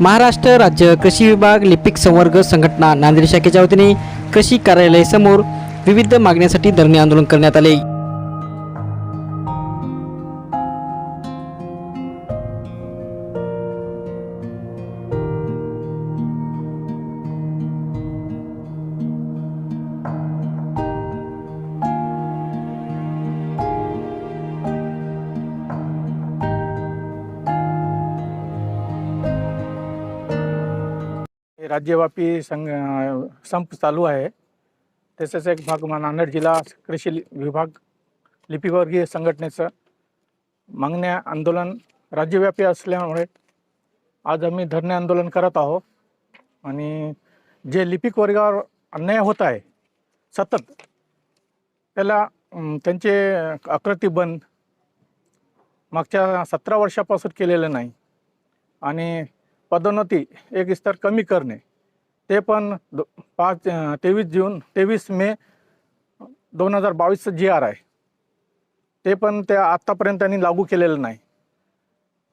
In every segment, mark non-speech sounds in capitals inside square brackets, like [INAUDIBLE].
महाराष्ट्र राज्य कृषी विभाग लिपिक संवर्ग संघटना नांदेड शाखेच्या वतीने कृषी कार्यालयासमोर विविध मागण्यांसाठी धरणे आंदोलन करण्यात आले. राज्यव्यापी संघ संप चालू आहे. तसेच एक भाग म्हणजे नांदेड जिल्हा कृषी लि- विभाग लिपिवर्गीय संघटनेचं मागण्या आंदोलन राज्यव्यापी असल्यामुळे आज आम्ही धरणे आंदोलन करत आहोत. आणि जे लिपिक वर्गावर अन्याय होत आहे सतत त्याला त्यांचे आकृती बंद मागच्या सतरा वर्षापासून केलेलं नाही. आणि पदोन्नती एक स्तर कमी करणे. ते पण दो पाच तेवीस जून तेवीस मे दोन हजार बावीसचं जी आर आहे. ते पण त्या आत्तापर्यंत त्यांनी लागू केलेलं नाही.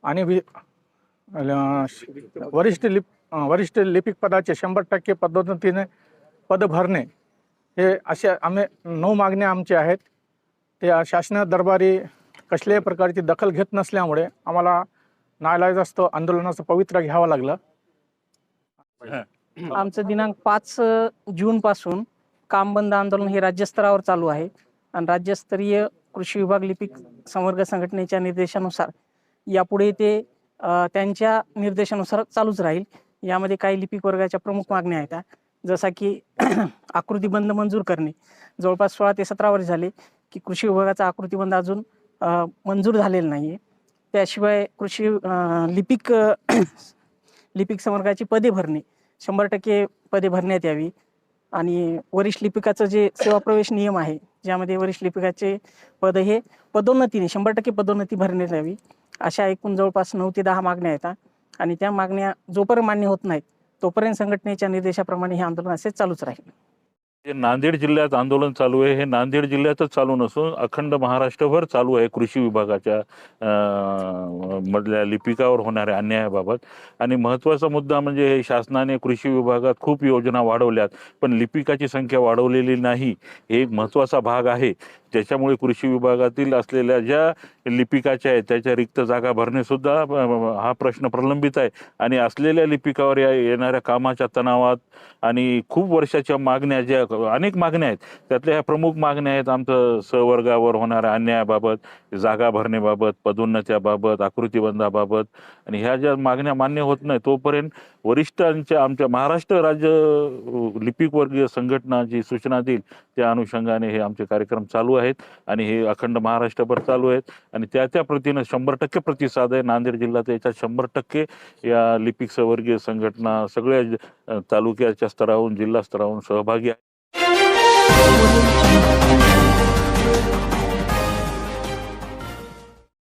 आणि वि वरिष्ठ लिप वरिष्ठ लिपिक पदाचे शंभर टक्के पदोन्नतीने पद भरणे हे असे आम्ही नऊ मागण्या आमच्या आहेत. ते शासना दरबारी कसल्याही प्रकारची दखल घेत नसल्यामुळे आम्हाला नाईलाजास्तव आंदोलनाचं पवित्र घ्यावं लागलं. आमचं दिनांक पाच जून पासून काम बंद आंदोलन हे राज्यस्तरावर चालू आहे. आणि राज्यस्तरीय कृषी विभाग लिपिक संवर्ग संघटनेच्या निर्देशानुसार यापुढे ते त्यांच्या निर्देशानुसार चालूच राहील. यामध्ये काही लिपिक वर्गाच्या प्रमुख मागण्या आहेत जसा की [CLEARS THROAT] आकृतीबंध मंजूर करणे. जवळपास सोळा ते सतरा वर्ष झाले की कृषी विभागाचा आकृतीबंध अजून अ, मंजूर झालेला नाही आहे त्याशिवाय कृषी लिपिक [CLEARS THROAT] लिपिक संवर्गाची पदे भरणे. शंभर टक्के पदे भरण्यात यावी. आणि वरिष्ठ लिपिकाचं जे सेवा प्रवेश नियम आहे ज्यामध्ये वरिष्ठ लिपिकाचे पद हे पदोन्नतीने शंभर टक्के पदोन्नती भरण्यात यावी अशा एकूण जवळपास नऊ ते दहा मागण्या आहेत आणि त्या मागण्या जोपर्यंत मान्य होत नाहीत तोपर्यंत संघटनेच्या निर्देशाप्रमाणे हे आंदोलन असेच चालूच राहील. जे नांदेड जिल्ह्यात आंदोलन चालू आहे हे नांदेड जिल्ह्यातच चालू नसून अखंड महाराष्ट्रभर चालू आहे कृषी विभागाच्या मधल्या लिपिकावर होणाऱ्या अन्यायाबाबत. आणि महत्त्वाचा मुद्दा म्हणजे हे शासनाने कृषी विभागात खूप योजना वाढवल्यात पण लिपिकाची संख्या वाढवलेली नाही. हे एक महत्त्वाचा भाग आहे. ज्याच्यामुळे कृषी विभागातील असलेल्या ज्या लिपिकाच्या आहेत त्याच्या रिक्त जागा भरणे सुद्धा हा प्रश्न प्रलंबित आहे. आणि असलेल्या लिपिकावर या येणाऱ्या कामाच्या तणावात आणि खूप वर्षाच्या मागण्या ज्या अनेक मागण्या आहेत. त्यातल्या ह्या प्रमुख मागण्या आहेत आमचं सहवर्गावर होणाऱ्या अन्यायाबाबत जागा भरण्याबाबत पदोन्नत्याबाबत आकृतीबंधाबाबत. आणि ह्या ज्या मागण्या मान्य होत नाही तोपर्यंत वरिष्ठांच्या आमच्या महाराष्ट्र राज्य लिपिक वर्गीय संघटना जी सूचना देईल. त्या अनुषंगाने हे आमचे कार्यक्रम चालू आहेत आणि हे अखंड महाराष्ट्रभर चालू आहेत. आणि त्या त्या प्रतीनं शंभर टक्के प्रतिसाद आहे. नांदेड जिल्ह्यात याच्यात शंभर टक्के या लिपिक वर्गीय संघटना सगळ्या तालुक्याच्या स्तरावरून जिल्हा स्तरावरून सहभागी आहे.